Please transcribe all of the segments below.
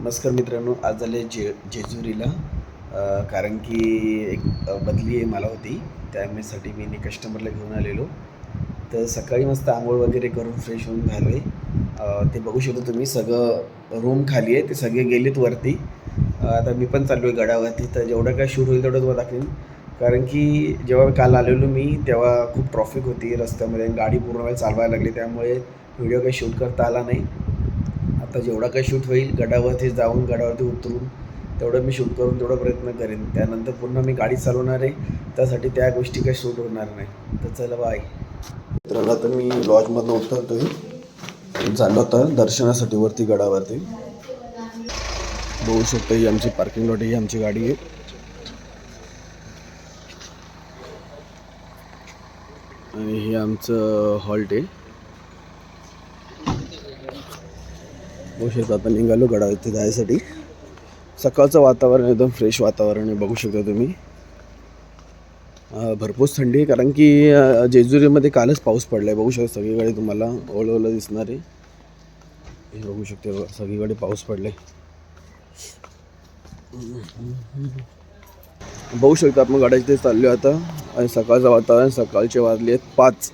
नमस्कार मित्रांनो आज झाले जे जेजुरीला. कारण की एक बदली आहे मला होती. त्यामुळेसाठी मी कस्टमरला घेऊन आलेलो. तर सकाळी मस्त आंघोळ वगैरे करून फ्रेश होऊन झालो आहे ते बघू शकतो तुम्ही सगळं रूम खाली आहे ते सगळे गेलेत वरती. आता मी पण चाललो आहे गडावरती तर जेवढं काय शूट होईल तेवढं तुम्हाला दाखवेन. कारण की जेव्हा काल आलेलो मी तेव्हा खूप ट्रॉफिक होती रस्त्यामध्ये आणि गाडी पूर्ण वेळ चालवायला लागली. त्यामुळे व्हिडिओ काही शूट करता आला नाही. आता जेवढा काही शूट होईल गडावरती जाऊन गडावरती उतरून तेवढं मी शूट करून तेवढा प्रयत्न करेन. त्यानंतर पुन्हा मी गाडी चालवणार आहे. त्यासाठी त्या गोष्टी काही शूट होणार नाही. तर चला बाय मित्रांनो आता मी लॉजमधनं उतरतो चाललो आता दर्शनासाठी वरती गडावरती. बघू शकतो ही आमची पार्किंग लॉट ही आमची गाडी आहे. आणि हे आमचं हॉल्ट आहे. बघू शकता आता निघालो गडावरती जायसाठी. सकाळचं वातावरण एकदम फ्रेश वातावरण आहे बघू शकता तुम्ही. भरपूर थंडी आहे कारण की जेजुरीमध्ये कालच पाऊस पडला आहे बघू शकता सगळीकडे तुम्हाला ओलं ओलं दिसणार आहे. हे बघू शकते सगळीकडे पाऊस पडला आहे बघू शकता आपण गाड्याचे चाललो आता आणि सकाळचं वातावरण सकाळचे वाजले आहेत पाच.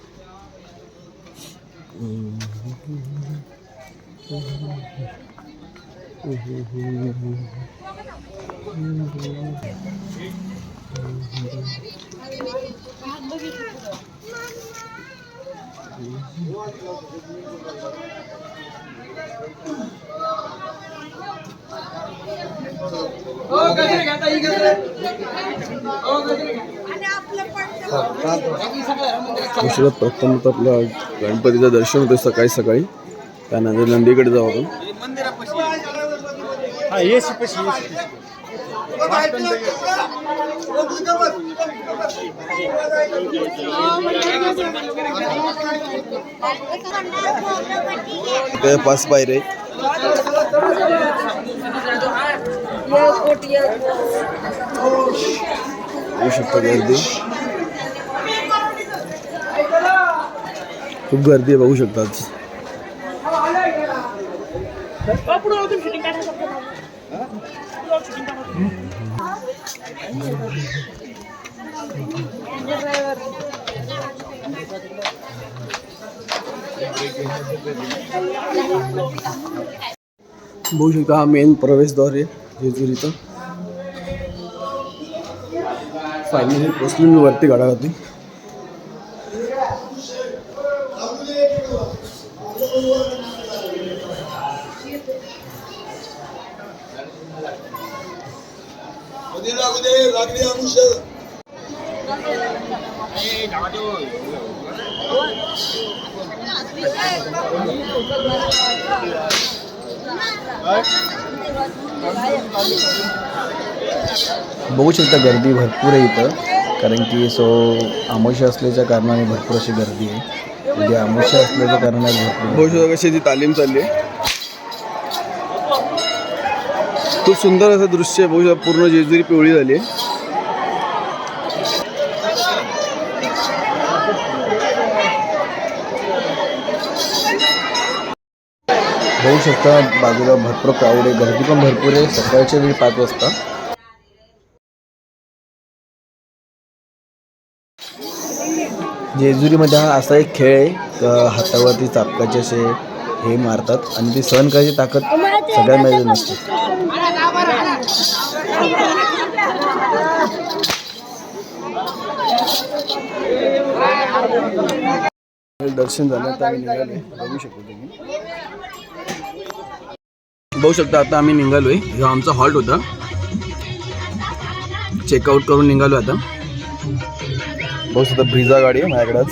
प्रथम तर आपलं गणपतीचं दर्शन होतं सकाळी सकाळी. त्यानंतर नंदीकडे जाऊ आपण. हा एसी पशी पाच पायरे होऊ शकतं गर्दी. खूप गर्दी आहे बघू शकतात. बघू शकता हा मेन प्रवेशद्वार आहे जेजुरीचा. फायनली पोचलो मी वरती गाडावरती बघू शकता गर्दी भरपूर आहे इथं कारण की सो अमावस्या असल्याच्या कारणाने भरपूर अशी गर्दी आहे. म्हणजे अमावस्या असल्याच्या कारणाने भरपूर बघू शकता कशी ती तालीम चालली आहे. खूप सुंदर असं दृश्य आहे. बघू शकता पूर्ण जेजुरी पिवळी झाली आहे. बघू शकता बाजूला भरपूर क्राऊड आहे. गर्दी पण भरपूर आहे. सकाळच्या वेळी पाच वाजता. जेजुरीमध्ये हा असा एक खेळ आहे. हातावरती चापकाचे असे हे मारतात आणि ती सहन करायची ताकद सगळ्यांमध्ये नसते दर्शन झालं आता आम्ही निघालोय. बघू शकतो तुम्ही. बघू शकता आता आम्ही निघालोय. हा आमचा हॉल्ट होता. चेकआउट करून निघालो आता. बघू शकता ब्रिझा गाडी आहे माझ्याकडे